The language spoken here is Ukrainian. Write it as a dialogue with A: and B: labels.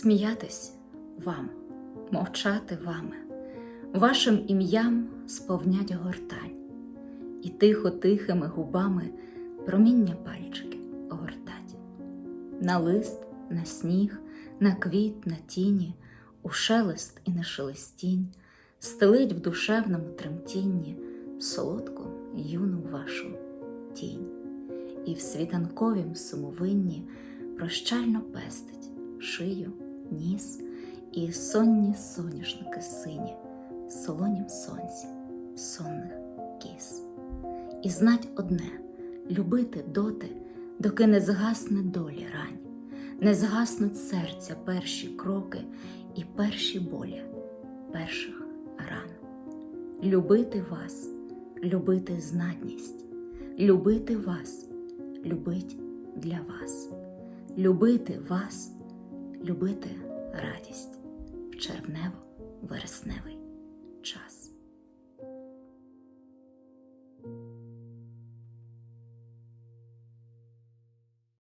A: сміятись вам, мовчати вами, вашим ім'ям сповнять гортань, і тихо тихими губами проміння пальчики огортать. На лист, на сніг, на квіт, на тіні, у шелест і на шелестінь стелить в душевному тремтінні солодку юну вашу тінь, і в світанковім сумовинні прощально пестить шию, ніс і сонні соняшники сині, солонім сонці, сонних кіс. І знать одне любити доти, доки не згасне долі рань, не згаснуть серця перші кроки і перші болі перших ран. Любити вас, любити знатність, любити вас, любить для вас, любити вас, любити радість в червнево-вересневий час.